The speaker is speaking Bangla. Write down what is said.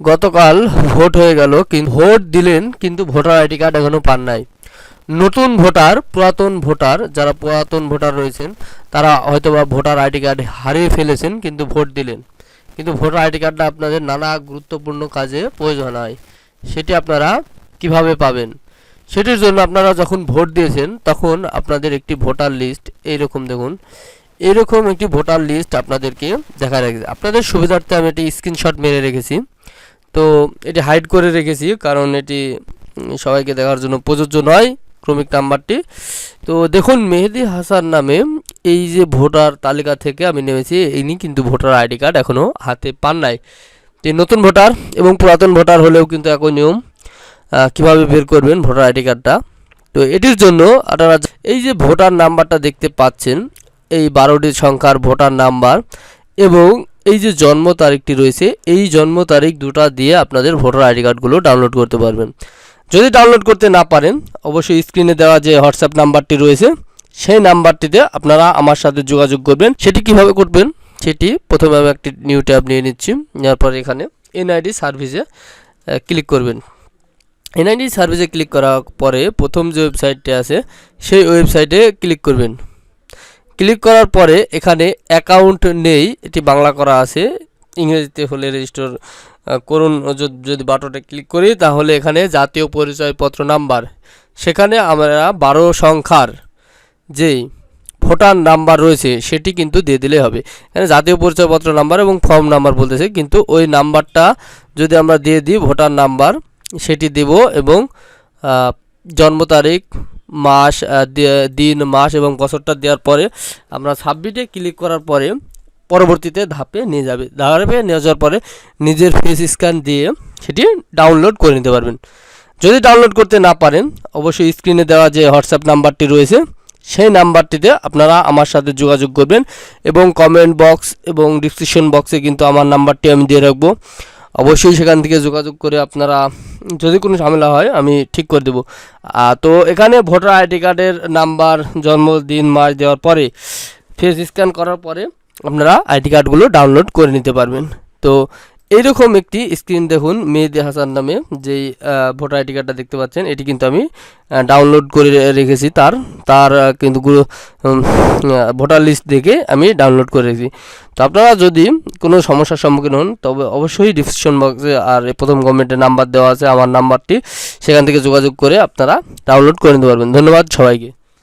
গতকাল ভোট হয়ে গেল কিন্তু ভোট দিলেন, কিন্তু ভোটার আইডি কার্ড এখনও পান নাই। নতুন ভোটার, পুরাতন ভোটার, যারা পুরাতন ভোটার রয়েছেন, তারা হয়তোবা ভোটার আইডি কার্ড হারিয়ে ফেলেছেন, কিন্তু ভোট দিলেন। কিন্তু ভোটার আইডি কার্ডটা আপনাদের নানা গুরুত্বপূর্ণ কাজে প্রয়োজন হয়। সেটি আপনারা কীভাবে পাবেন? সেটির জন্য আপনারা যখন ভোট দিয়েছেন, তখন আপনাদের একটি ভোটার লিস্ট, এইরকম দেখুন। এরকম একটি ভোটার লিস্ট আপনাদেরকে দেখা রেখেছে আপনাদের সুবিধার্থে আমি একটি স্ক্রিনশট মেরে রেখেছি। তো এটি হাইড করে রেখেছি, কারণ এটি সবাইকে দেখার জন্য প্রযোজ্য নয় ক্রমিক নাম্বারটি। তো দেখুন, মেহেদি হাসান নামে এই যে ভোটার তালিকা থেকে আমি নেমেছি, ইনি কিন্তু ভোটার আইডি কার্ড এখনও হাতে পান নাই। তো নতুন ভোটার এবং পুরাতন ভোটার হলেও কিন্তু একই নিয়ম কীভাবে বের করবেন ভোটার আইডি কার্ডটা। তো এটির জন্য আপনারা এই যে ভোটার নাম্বারটা দেখতে পাচ্ছেন, এই বারোটি সংখ্যার ভোটার নাম্বার এবং এই যে জন্ম তারিখটি রয়েছে, এই জন্ম তারিখ দুটা দিয়ে আপনাদের ভোটার আইডি কার্ডগুলো ডাউনলোড করতে পারবেন। যদি ডাউনলোড করতে না পারেন, অবশ্যই স্ক্রিনে দেওয়া যে হোয়াটসঅ্যাপ নাম্বারটি রয়েছে, সেই নাম্বারটিতে আপনারা আমার সাথে যোগাযোগ করবেন। সেটি কীভাবে করবেন? সেটি প্রথমে আমি একটি নিউ ট্যাব নিয়ে নিচ্ছি, নেওয়ার পর এখানে এনআইডি সার্ভিসে ক্লিক করবেন। এনআইডি সার্ভিসে ক্লিক করার পরে প্রথম যে ওয়েবসাইটটি আছে, সেই ওয়েবসাইটে ক্লিক করবেন। ক্লিক করার পরে এখানে অ্যাকাউন্ট নেই, এটি বাংলা করা আছে। ইংরেজিতে হলে রেজিস্টার করুন। যদি- বাটনে ক্লিক করি, তাহলে এখানে জাতীয় পরিচয়পত্র নাম্বার। সেখানে আমরা বারো সংখ্যার যেই ভোটার নাম্বার রয়েছে, সেটি কিন্তু দিয়ে দিলে হবে। এখানে জাতীয় পরিচয়পত্র নাম্বার এবং ফর্ম নাম্বার বলতেছে, কিন্তু ওই নাম্বারটা যদি আমরা দিয়ে দিই, ভোটার নাম্বার, সেটি দেব এবং জন্ম তারিখ মাস দিন, মাস এবং বছরটা দেওয়ার পরে আমরা সাবমিটে ক্লিক করার পরে পরবর্তীতে ধাপে নিয়ে যাবে। ধাপে নিয়ে যাওয়ার পরে নিজের ফেস স্ক্যান দিয়ে সেটি ডাউনলোড করে নিতে পারবেন। যদি ডাউনলোড করতে না পারেন, অবশ্যই স্ক্রিনে দেওয়া যে হোয়াটসঅ্যাপ নাম্বারটি রয়েছে, সেই নাম্বারটিতে আপনারা আমার সাথে যোগাযোগ করবেন এবং কমেন্ট বক্স এবং ডিসক্রিপশন বক্সে কিন্তু আমার নাম্বারটি আমি দিয়ে রাখব। অবশ্যই সেখান থেকে যোগাযোগ করে আপনারা যদি কোনো ঝামেলা হয়, আমি ঠিক করে দেবো। তো এখানে ভোটার আইডি কার্ডের নাম্বার, জন্মদিন, মাস দেওয়ার পরে ফেস স্ক্যান করার পরে আপনারা আইডি কার্ডগুলো ডাউনলোড করে নিতে পারবেন। তো এইরকম একটি স্ক্রিন দেখুন, মেহেদি হাসান নামে যেই ভোটার আইডি কার্ডটা দেখতে পাচ্ছেন, এটি কিন্তু আমি ডাউনলোড করে রেখেছি তার তার কিন্তু ভোটার লিস্ট দেখে আমি ডাউনলোড করে রেখেছি। তো আপনারা যদি কোনো সমস্যার সম্মুখীন হন, তবে অবশ্যই ডিসক্রিপশন বক্সে আর প্রথম কমেন্টে নাম্বার দেওয়া আছে, আমার নাম্বারটি সেখান থেকে যোগাযোগ করে আপনারা ডাউনলোড করে নিতে পারবেন। ধন্যবাদ সবাইকে।